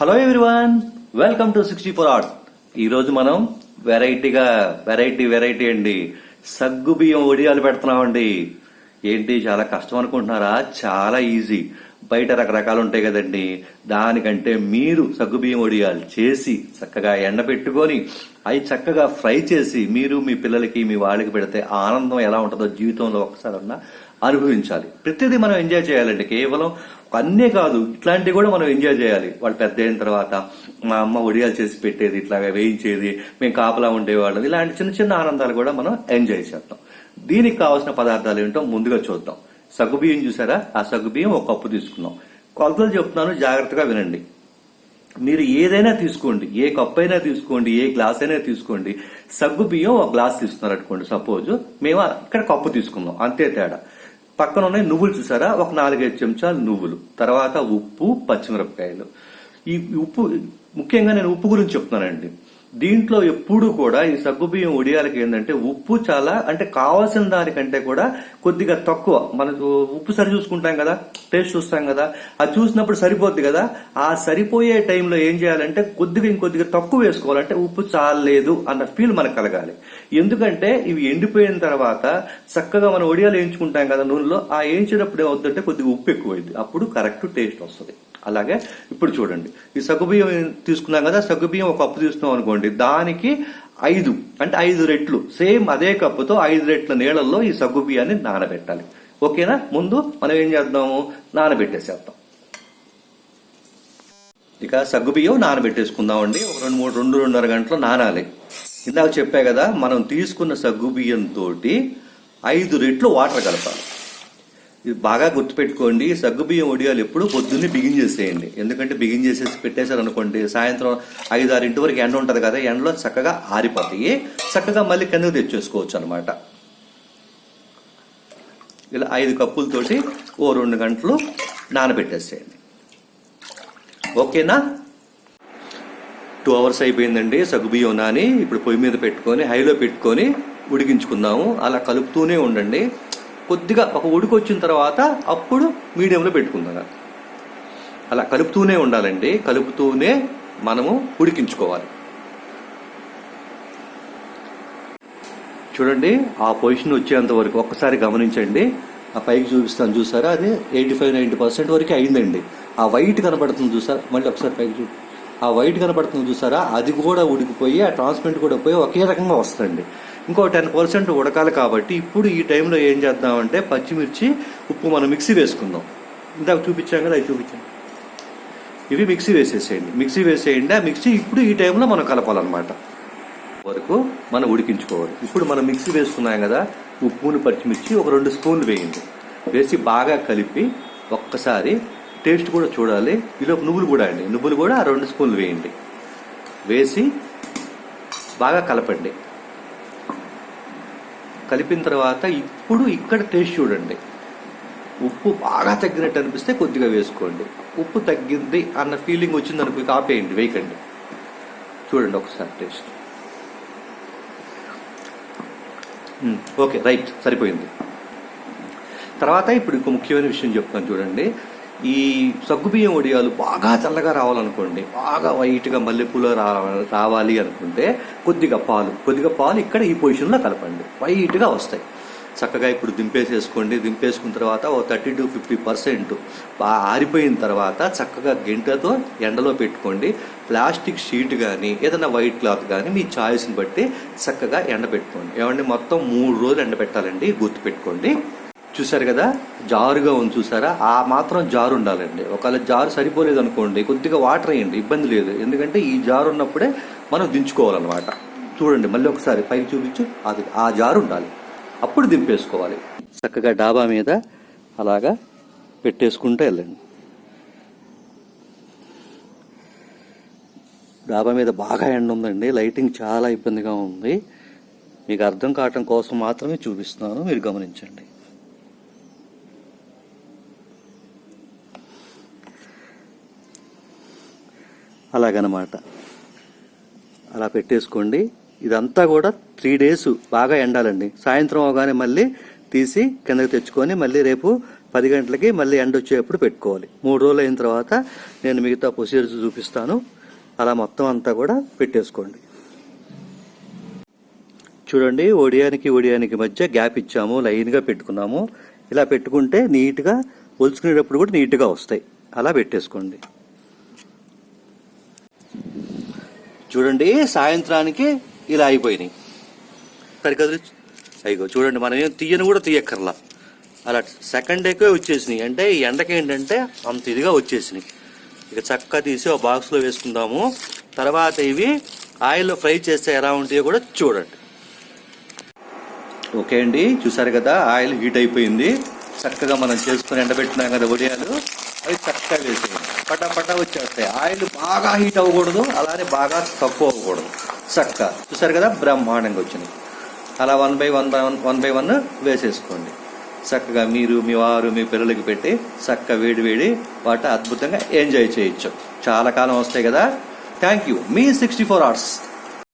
Hello everyone welcome to sixty four arts ఈ రోజు మనం వెరైటీగా వెరైటీ వెరైటీ అండి. సగ్గు బియ్యం ఒడియాలు పెడుతున్నామండి. ఏంటి చాలా కష్టం అనుకుంటున్నారా? చాలా ఈజీ. బయట రకరకాలు ఉంటాయి కదండి. దానికంటే మీరు సగ్గుబియ్యం ఒడియాలు చేసి చక్కగా ఎండబెట్టుకొని అవి చక్కగా ఫ్రై చేసి మీరు మీ పిల్లలకి మీ వాళ్ళకి పెడితే ఆనందం ఎలా ఉంటుందో జీవితంలో ఒకసారన్నా అనుభవించాలి. ప్రతిదీ మనం ఎంజాయ్ చేయాలండి. కేవలం అన్నీ కాదు ఇట్లాంటివి కూడా మనం ఎంజాయ్ చేయాలి. వాళ్ళు పెద్ద అయిన తర్వాత మా అమ్మ ఒడియాలు చేసి పెట్టేది ఇట్లాగా వేయించేది మేము కాపలా ఉండేవాళ్ళం. ఇలాంటి చిన్న చిన్న ఆనందాలు కూడా మనం ఎంజాయ్ చేస్తాం. దీనికి కావాల్సిన పదార్థాలు ఏంటో ముందుగా చూద్దాం. సగ్గుబియ్యం చూసారా? ఆ సగ్గుబియ్యం ఒక కప్పు తీసుకున్నాం. కొలతలు చెప్తున్నాను జాగ్రత్తగా వినండి. మీరు ఏదైనా తీసుకోండి. ఏ కప్ అయినా తీసుకోండి ఏ గ్లాస్ అయినా తీసుకోండి. సగ్గు బియ్యం ఒక గ్లాస్ తీసుకున్నారు అనుకోండి సపోజ్ మేము ఇక్కడ కప్పు తీసుకున్నాం అంతే తేడా. పక్కన ఉన్నాయి నువ్వులు చూసారా? ఒక నాలుగైదు చెంచాలు నువ్వులు తర్వాత ఉప్పు పచ్చిమిరపకాయలు. ఈ ఉప్పు ముఖ్యంగా నేను ఉప్పు గురించి చెప్తున్నానండి. దీంట్లో ఎప్పుడు కూడా ఈ సగ్గుబియ్యం ఉడియాలకి ఏంటంటే ఉప్పు చాలా అంటే కావాల్సిన దానికంటే కూడా కొద్దిగా తక్కువ. మనకు ఉప్పు సరి చూసుకుంటాం కదా టేస్ట్ చూస్తాం కదా అది చూసినప్పుడు సరిపోద్ది కదా. ఆ సరిపోయే టైంలో ఏం చేయాలంటే కొద్దిగా ఇంకొద్దిగా తక్కువ వేసుకోవాలంటే ఉప్పు చాలలేదు అన్న ఫీల్ మనకు కలగాలి. ఎందుకంటే ఇవి ఎండిపోయిన తర్వాత చక్కగా మనం ఒడియాలు వేయించుకుంటాం కదా నూనెలో ఆ వేయించేటప్పుడు ఏమవుతుందంటే కొద్దిగా ఉప్పు ఎక్కువైంది అప్పుడు కరెక్ట్ టేస్ట్ వస్తుంది. అలాగే ఇప్పుడు చూడండి. ఈ సగ్గుబియ్యం తీసుకున్నాం కదా సగ్గుబియ్యం ఒక కప్పు తీసుకున్నాం అనుకోండి దానికి ఐదు అంటే ఐదు రెట్లు సేమ్ అదే కప్పుతో ఐదు రెట్ల నీళ్ళల్లో ఈ సగ్గుబియ్యాన్ని నానబెట్టాలి. ఓకేనా? ముందు మనం ఏం చేద్దాము? నానబెట్టేసేద్దాం. ఇక సగ్గుబియ్యం నానబెట్టేసుకుందామండి. ఒక రెండు మూడు రెండు రెండున్నర గంటలు నానాలి. ఇందాక చెప్పా కదా మనం తీసుకున్న సగ్గుబియ్యంతో ఐదు రెట్లు వాటర్ కలపాలి. ఇది బాగా గుర్తుపెట్టుకోండి సగ్గుబియ్యం ఒడియాలు ఎప్పుడు పొద్దున్నే బిగిన్ చేసేయండి. ఎందుకంటే బిగిన్ చేసేసి పెట్టేశారు అనుకోండి సాయంత్రం ఐదు ఆరింటి వరకు ఎండ ఉంటుంది కదా ఎండలో చక్కగా ఆరిపోతాయి చక్కగా మళ్ళీ కిందకు తెచ్చేసుకోవచ్చు అనమాట ఇలా ఐదు కప్పులతోటి ఓ రెండు గంటలు నానబెట్టేసేయండి. ఓకేనా? టూ అవర్స్ అయిపోయిందండి సగ్గుబియ్యం నాని ఇప్పుడు పొయ్యి మీద పెట్టుకొని హైలో పెట్టుకొని ఉడికించుకుందాము. అలా కలుపుతూనే ఉండండి. కొద్దిగా ఒక ఉడికి వచ్చిన తర్వాత అప్పుడు మీడియంలో పెట్టుకుందాం. అలా కలుపుతూనే ఉండాలండి. కలుపుతూనే మనము ఉడికించుకోవాలి. చూడండి ఆ పొజిషన్ వచ్చేంత వరకు ఒక్కసారి గమనించండి. ఆ పైకి చూపిస్తాను చూసారా? అది ఎయిటీ ఫైవ్ నైంటీ పర్సెంట్ వరకు అయిందండి. ఆ వైట్ కనబడుతుంది చూసారా? మళ్ళీ ఒకసారి పైకి చూ ఆ వైట్ కనబడుతుంది చూసారా? అది కూడా ఉడికిపోయి ఆ ట్రాన్స్మెంట్ కూడా పోయి ఒకే రకంగా వస్తుంది ఇంకో టెన్ పర్సెంట్ ఉడకాలి కాబట్టి ఇప్పుడు ఈ టైంలో ఏం చేద్దామంటే పచ్చిమిర్చి ఉప్పు మనం మిక్సీ వేసుకుందాం. ఇందాక చూపించాం కదా అవి చూపించాం ఇవి మిక్సీ వేసేసేయండి. మిక్సీ వేసేయండి. ఆ మిక్సీ ఇప్పుడు ఈ టైంలో మనం కలపాలన్నమాట. వరకు మనం ఉడికించుకోవాలి. ఇప్పుడు మనం మిక్సీ వేసుకున్నాం కదా ఉప్పుని పచ్చిమిర్చి ఒక రెండు స్పూన్లు వేయండి. వేసి బాగా కలిపి ఒక్కసారి టేస్ట్ కూడా చూడాలి. ఈలోపు నువ్వులు కూడా అండి. నువ్వులు కూడా ఆ రెండు స్పూన్లు వేయండి. వేసి బాగా కలపండి. కలిపిన తర్వాత ఇప్పుడు ఇక్కడ టేస్ట్ చూడండి. ఉప్పు బాగా తగ్గినట్టు అనిపిస్తే కొద్దిగా వేసుకోండి. ఉప్పు తగ్గింది అన్న ఫీలింగ్ వచ్చింది అనుకో ఆపేయండి వేయకండి. చూడండి ఒకసారి టేస్ట్. ఓకే రైట్ సరిపోయింది. తర్వాత ఇప్పుడు ఇంకో ముఖ్యమైన విషయం చెప్తాను చూడండి. ఈ సగ్గుబియ్యం వడియాలు బాగా చల్లగా రావాలనుకోండి బాగా వైట్గా మల్లెపూలు రావాలి అనుకుంటే కొద్దిగా పాలు కొద్దిగా పాలు ఇక్కడ ఈ పొజిషన్లో కలపండి. వైట్గా వస్తాయి. చక్కగా ఇప్పుడు దింపేసేసుకోండి. దింపేసుకున్న తర్వాత ఓ థర్టీ టు ఫిఫ్టీ పర్సెంట్ బాగా ఆరిపోయిన తర్వాత చక్కగా గంటతో ఎండలో పెట్టుకోండి. ప్లాస్టిక్ షీట్ కానీ ఏదైనా వైట్ క్లాత్ కానీ మీ చాయిస్ని బట్టి చక్కగా ఎండబెట్టుకోండి. ఏమండి? మొత్తం మూడు రోజులు ఎండబెట్టాలండి. గుర్తుపెట్టుకోండి. చూసారు కదా? జారుగా ఉంది చూసారా ఆ మాత్రం జారు ఉండాలండి. ఒకవేళ జారు సరిపోలేదు అనుకోండి కొద్దిగా వాటర్ వేయండి ఇబ్బంది లేదు. ఎందుకంటే ఈ జారు ఉన్నప్పుడే మనం దించుకోవాలన్నమాట. చూడండి మళ్ళీ ఒకసారి పైకి చూపించు అది ఆ జారు ఉండాలి. అప్పుడు దింపేసుకోవాలి. చక్కగా డాబా మీద అలాగా పెట్టేసుకుంటూ వెళ్ళండి. డాబా మీద బాగా ఎండ ఉందండి. లైటింగ్ చాలా ఇబ్బందిగా ఉంది. మీకు అర్థం కావటం కోసం మాత్రమే చూపిస్తున్నాను. మీరు గమనించండి. అలాగనమాట. అలా పెట్టేసుకోండి. ఇదంతా కూడా త్రీ డేస్ బాగా ఎండాలండి. సాయంత్రం అవగానే మళ్ళీ తీసి కిందకి తెచ్చుకొని మళ్ళీ రేపు పది గంటలకి మళ్ళీ ఎండ వచ్చేటప్పుడు పెట్టుకోవాలి. మూడు రోజులు అయిన తర్వాత నేను మిగతా ప్రొసీజర్స్ చూపిస్తాను. అలా మొత్తం అంతా కూడా పెట్టేసుకోండి. చూడండి ఒడియానికి ఒడియానికి మధ్య గ్యాప్ ఇచ్చాము. లైన్గా పెట్టుకున్నాము. ఇలా పెట్టుకుంటే నీట్గా ఒలుచుకునేటప్పుడు కూడా నీట్గా వస్తాయి. అలా పెట్టేసుకోండి. చూడండి సాయంత్రానికి ఇలా అయిపోయినాయి. సరికదు అయ్యో చూడండి మనం ఏం తీయను కూడా తీయక్కర్లా. అలా సెకండ్ డేకే వచ్చేసినాయి. అంటే ఈ ఎండకి ఏంటంటే అంత ఇదిగా వచ్చేసినాయి. ఇక చక్కగా తీసి ఒక బాక్స్లో వేసుకుందాము. తర్వాత ఇవి ఆయిల్లో ఫ్రై చేస్తే ఎలా ఉంటాయో కూడా చూడండి. ఓకే అండి చూసారు కదా ఆయిల్ హీట్ అయిపోయింది. చక్కగా మనం చేసుకుని ఎండబెట్టినాం కదా వడియాలు అవి చక్కగా వేసేయండి. పటా పటా వచ్చేస్తాయి. ఆయిల్ బాగా హీట్ అవ్వకూడదు అలానే బాగా తక్కువ అవ్వకూడదు. చక్కగా. చూసారు కదా? బ్రహ్మాండంగా వచ్చినాయి. అలా one by one by one one by one వేసేసుకోండి. చక్కగా మీరు మీ వారు మీ పిల్లలకి పెట్టి చక్కగా వేడి వేడి వాటి అద్భుతంగా ఎంజాయ్ చేయొచ్చు. చాలా కాలం వస్తాయి కదా? Thank you. Me sixty four hours.